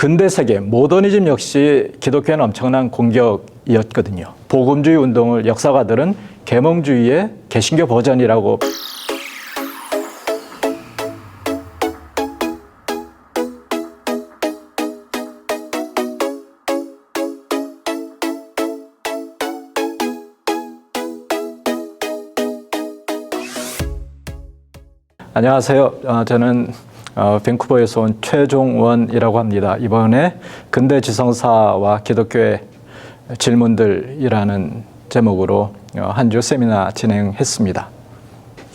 근대 세계 모더니즘 역시 기독교에는 엄청난 공격이었거든요. 복음주의 운동을 역사가들은 계몽주의의 개신교 버전이라고 안녕하세요. 어, 저는 어, 밴쿠버에서 온 최종원이라고 합니다. 이번에 근대 지성사와 기독교의 질문들이라는 제목으로 어, 한주 세미나 진행했습니다.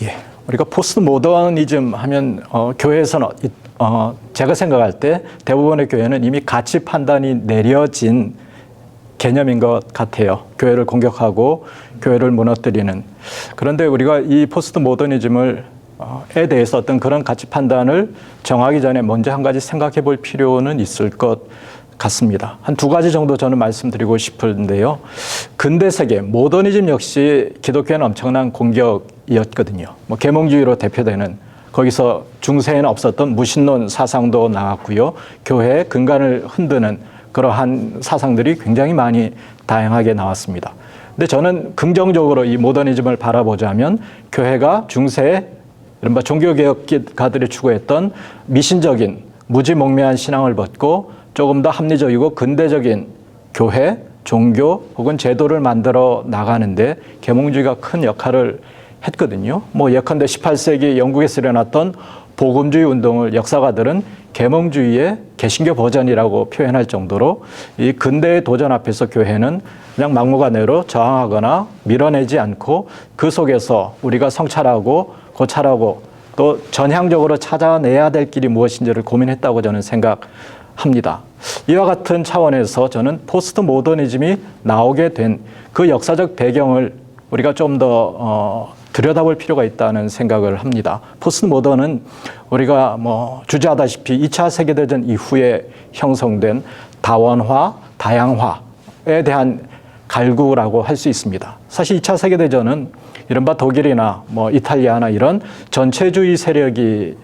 예, 우리가 포스트 모더니즘 하면 어, 교회에서는 이- 어, 제가 생각할 때 대부분의 교회는 이미 가치 판단이 내려진 개념인 것 같아요. 교회를 공격하고 교회를 무너뜨리는. 그런데 우리가 이 포스트 모더니즘을 어, 에 대해서 어떤 그런 가치 판단을 정하기 전에 먼저 한 가지 생각해 볼 필요는 있을 것 같습니다. 한 두 가지 정도 저는 말씀드리고 싶은데요. 근대 세계 모더니즘 역시 기독교에는 엄청난 공격이었거든요. 뭐 계몽주의로 대표되는 거기서 중세에는 없었던 무신론 사상도 나왔고요. 교회의 근간을 흔드는 그러한 사상들이 굉장히 많이 다양하게 나왔습니다. 근데 저는 긍정적으로 이 모더니즘을 바라보자면 교회가 중세에 이른바 종교개혁가들이 추구했던 미신적인 무지몽매한 신앙을 벗고 조금 더 합리적이고 근대적인 교회, 종교 혹은 제도를 만들어 나가는데 계몽주의가 큰 역할을 했거든요. 뭐 예컨대 18세기 영국에서 일어났던 복음주의 운동을 역사가들은 계몽주의의 개신교 버전이라고 표현할 정도로 이 근대의 도전 앞에서 교회는 그냥 막무가내로 저항하거나 밀어내지 않고 그 속에서 우리가 성찰하고 고찰하고 또 전향적으로 찾아내야 될 길이 무엇인지를 고민했다고 저는 생각합니다. 이와 같은 차원에서 저는 포스트 모더니즘이 나오게 된 그 역사적 배경을 우리가 좀더 어, 들여다볼 필요가 있다는 생각을 합니다. 포스트 모던은 우리가 뭐 주저하다시피 2차 세계대전 이후에 형성된 다원화, 다양화에 대한 갈구라고 할 수 있습니다. 사실 2차 세계대전은 이른바 독일이나 뭐 이탈리아나 이런 전체주의 세력이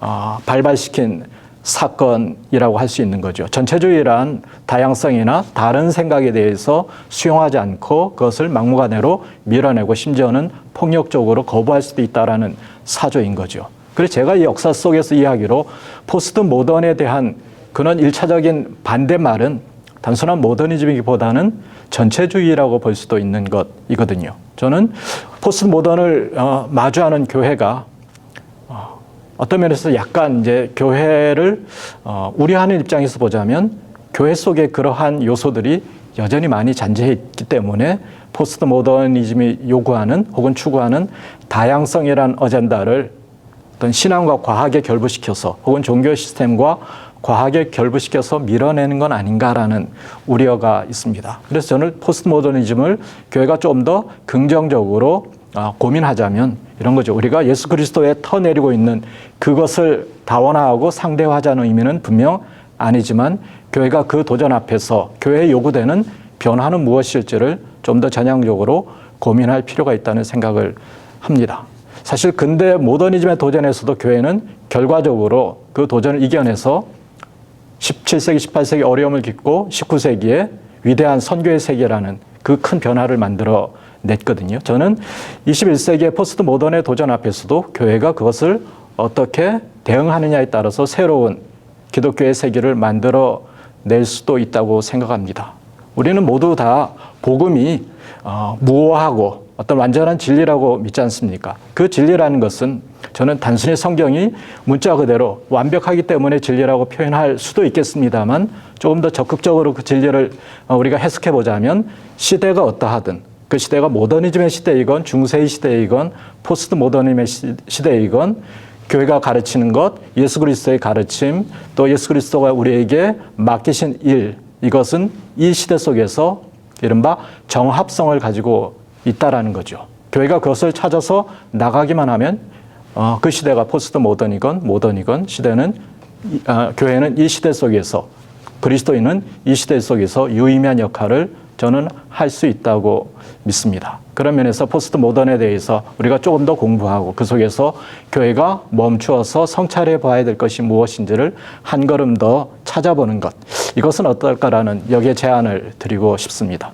어, 발발시킨 사건이라고 할 수 있는 거죠. 전체주의란 다양성이나 다른 생각에 대해서 수용하지 않고 그것을 막무가내로 밀어내고 심지어는 폭력적으로 거부할 수도 있다라는 사조인 거죠. 그래서 제가 이 역사 속에서 이야기로 포스트 모던에 대한 그런 일차적인 반대말은 단순한 모더니즘이기보다는 전체주의라고 볼 수도 있는 것이거든요. 저는 포스트 모던을 어, 마주하는 교회가 어떤 면에서 약간 이제 교회를 어, 우려하는 입장에서 보자면 교회 속에 그러한 요소들이 여전히 많이 잔재해 있기 때문에 포스트 모더니즘이 요구하는 혹은 추구하는 다양성이란 어젠다를 어떤 신앙과 과학에 결부시켜서 혹은 종교 시스템과 과학에 결부시켜서 밀어내는 건 아닌가라는 우려가 있습니다. 그래서 저는 포스트 모더니즘을 교회가 좀 더 긍정적으로 아, 고민하자면 이런 거죠. 우리가 예수 그리스도에 터내리고 있는 그것을 다원화하고 상대화하자는 의미는 분명 아니지만 교회가 그 도전 앞에서 교회에 요구되는 변화는 무엇일지를 좀 더 전향적으로 고민할 필요가 있다는 생각을 합니다. 사실 근대 모더니즘의 도전에서도 교회는 결과적으로 그 도전을 이겨내서 17세기, 18세기 어려움을 겪고 19세기에 위대한 선교의 세계라는 그 큰 변화를 만들어 냈거든요. 저는 21세기의 포스트 모던의 도전 앞에서도 교회가 그것을 어떻게 대응하느냐에 따라서 새로운 기독교의 세계를 만들어 낼 수도 있다고 생각합니다. 우리는 모두 다 복음이 어, 무오하고 어떤 완전한 진리라고 믿지 않습니까? 그 진리라는 것은 저는 단순히 성경이 문자 그대로 완벽하기 때문에 진리라고 표현할 수도 있겠습니다만 조금 더 적극적으로 그 진리를 어, 우리가 해석해 보자면 시대가 어떠하든 그 시대가 모더니즘의 시대이건 중세의 시대이건 포스트 모더니즘의 시- 시대이건 교회가 가르치는 것, 예수 그리스도의 가르침, 또 예수 그리스도가 우리에게 맡기신 일, 이것은 이 시대 속에서 이른바 정합성을 가지고 있다라는 거죠. 교회가 그것을 찾아서 나가기만 하면 어, 그 시대가 포스트 모던이건 모던이건 시대는 이- 아, 교회는 이 시대 속에서 그리스도인은 이 시대 속에서 유의미한 역할을 저는 할 수 있다고 믿습니다. 그런 면에서 포스트 모던에 대해서 우리가 조금 더 공부하고 그 속에서 교회가 멈추어서 성찰해 봐야 될 것이 무엇인지를 한 걸음 더 찾아보는 것. 이것은 어떨까라는 여기에 제안을 드리고 싶습니다.